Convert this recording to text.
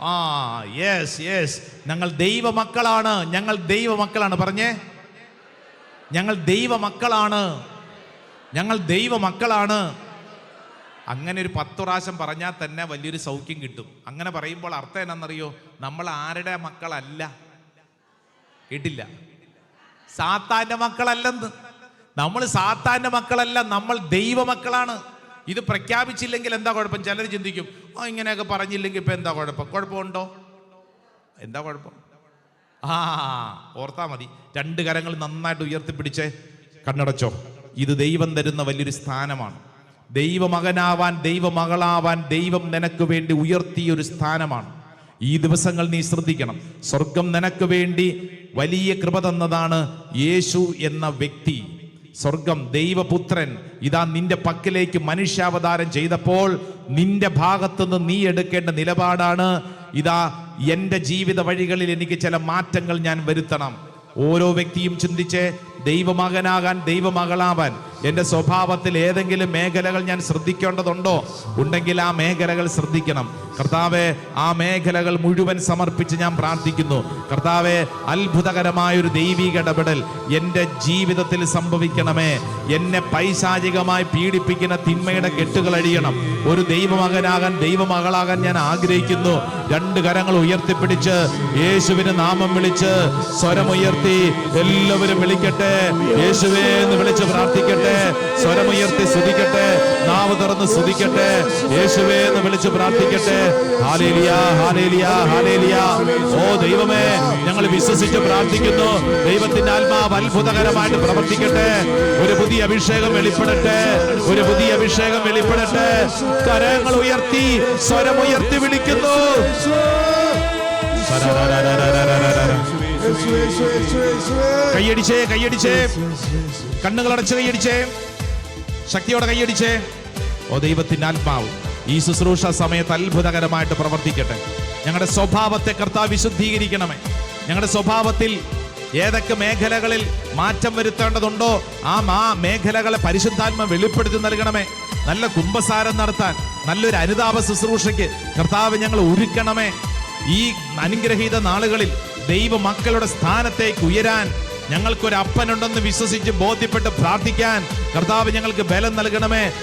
ആ yes yes ഞങ്ങൾ ദൈവമക്കളാണ്. ഞങ്ങൾ ദൈവമക്കളാണ്. പറഞ്ഞേ. ഞങ്ങൾ ദൈവമക്കളാണ്. ഞങ്ങൾ ദൈവമക്കളാണ്. അങ്ങനെ ഒരു പത്ത് പ്രാവശ്യം പറഞ്ഞാൽ തന്നെ വലിയൊരു സൗഖ്യം കിട്ടും. അങ്ങനെ പറയുമ്പോൾ അർത്ഥം എന്നാണെന്നറിയോ നമ്മൾ ആരുടെ മക്കളല്ല? കേട്ടില്ല. സാത്താന്റെ മക്കളല്ലെന്ന്. നമ്മൾ സാത്താന്റെ മക്കളല്ല. നമ്മൾ ദൈവമക്കളാണ്. ഇത് പ്രഖ്യാപിച്ചില്ലെങ്കിൽ എന്താ കുഴപ്പം? ചിലർ ചിന്തിക്കും ആ ഇങ്ങനെയൊക്കെ പറഞ്ഞില്ലെങ്കിൽ ഇപ്പം എന്താ കുഴപ്പം? കുഴപ്പമുണ്ടോ? എന്താ കുഴപ്പം? ആ ഓർത്താ മതി. രണ്ട് കരങ്ങൾ നന്നായിട്ട് ഉയർത്തിപ്പിടിച്ച്. കണ്ണടച്ചോ. ഇത് ദൈവം തരുന്ന വലിയൊരു സ്ഥാനമാണ്. ദൈവമകനാവാൻ ദൈവമകളാവാൻ ദൈവം നിനക്ക് വേണ്ടി ഉയർത്തിയ ഒരു സ്ഥാനമാണ്. ഈ ദിവസങ്ങൾ നീ ശ്രദ്ധിക്കണം. സ്വർഗം നിനക്ക് വേണ്ടി വലിയ കൃപ തന്നതാണ് യേശു എന്ന വ്യക്തി. സ്വർഗം ദൈവപുത്രൻ ഇതാ നിന്റെ പക്കലേക്ക് മനുഷ്യാവതാരം ചെയ്തപ്പോൾ നിന്റെ ഭാഗത്തുനിന്ന് നീ എടുക്കേണ്ട നിലപാടാണ്. ഇതാ എന്റെ ജീവിത വഴികളിൽ എനിക്ക് ചില മാറ്റങ്ങൾ ഞാൻ വരുത്തണം. ഓരോ വ്യക്തിയും ചിന്തിച്ച് ദൈവമകനാകാൻ ദൈവമകളാവാൻ. എന്റെ സ്വഭാവത്തിൽ ഏതെങ്കിലും മേഖലകൾ ഞാൻ ശ്രദ്ധിക്കേണ്ടതുണ്ടോ? ഉണ്ടെങ്കിൽ ആ മേഖലകൾ ശ്രദ്ധിക്കണം. കർത്താവെ ആ മേഖലകൾ മുഴുവൻ സമർപ്പിച്ച് ഞാൻ പ്രാർത്ഥിക്കുന്നു. കർത്താവെ അത്ഭുതകരമായൊരു ദൈവിക ഇടപെടൽ എന്റെ ജീവിതത്തിൽ സംഭവിക്കണമേ. എന്നെ പൈശാചികമായി പീഡിപ്പിക്കുന്ന തിന്മയുടെ കെട്ടുകൾ അഴിയണം. ഒരു ദൈവമകനാകാൻ ദൈവമകളാകാൻ ഞാൻ ആഗ്രഹിക്കുന്നു. രണ്ട് കരങ്ങൾ ഉയർത്തിപ്പിടിച്ച് യേശുവിന് നാമം വിളിച്ച് സ്വരമുയർത്തി എല്ലാവരും വിളിക്കട്ടെ. യേശുവേ എന്ന് വിളിച്ച് പ്രാർത്ഥിക്കട്ടെ. സ്വരമുയർത്തി സ്തുതിക്കട്ടെ. നാവ് തുറന്ന് സ്തുതിക്കട്ടെ. യേശുവേ എന്ന് വിളിച്ച് പ്രാർത്ഥിക്കട്ടെ. Hallelujah hallelujah hallelujah. ഓ ദൈവമേ ഞങ്ങൾ വിശ്വസിച്ച് പ്രാർത്ഥിക്കുന്നു. ദൈവത്തിന്റെ ആത്മാവ് അത്ഭുതകരമായിട്ട് പ്രവർത്തിക്കട്ടെ. ഒരു പുതിയ അഭിഷേകം വെളിപ്പെടട്ടെ. ഒരു പുതിയ അഭിഷേകം വെളിപ്പെടട്ടെ. കരങ്ങൾ ഉയർത്തി സ്വരമുയർത്തി വിളിക്കുന്നു. കൈയടിച്ചേ കൈയടിച്ചേ. കണ്ണുകൾ അടച്ച് കൈയടിച്ചേ. ശക്തിയോടെ കൈയടിച്ചേ. ഓ ദൈവത്തിന്റെ ആത്മാവ്. ഈ ശുശ്രൂഷ സമയത്ത് അത്ഭുതകരമായിട്ട് പ്രവർത്തിക്കട്ടെ. ഞങ്ങളുടെ സ്വഭാവത്തെ കർത്താവ് വിശുദ്ധീകരിക്കണമേ. ഞങ്ങളുടെ സ്വഭാവത്തിൽ ഏതൊക്കെ മേഖലകളിൽ മാറ്റം വരുത്തേണ്ടതുണ്ടോ ആ ആ മേഖലകളെ പരിശുദ്ധാത്മ വെളിപ്പെടുത്തി നൽകണമേ. നല്ല കുംഭസാരം നടത്താൻ നല്ലൊരു അനുതാപ ശുശ്രൂഷയ്ക്ക് കർത്താവ് ഞങ്ങൾ ഒരുക്കണമേ. ഈ അനുഗ്രഹീത നാളുകളിൽ ദൈവ മക്കളുടെ സ്ഥാനത്തേക്ക് ഉയരാൻ ഞങ്ങൾക്കൊരു അപ്പനുണ്ടെന്ന് വിശ്വസിച്ച് ബോധ്യപ്പെട്ട് പ്രാർത്ഥിക്കാൻ കർത്താവ് ഞങ്ങൾക്ക് ബലം നൽകണമേ.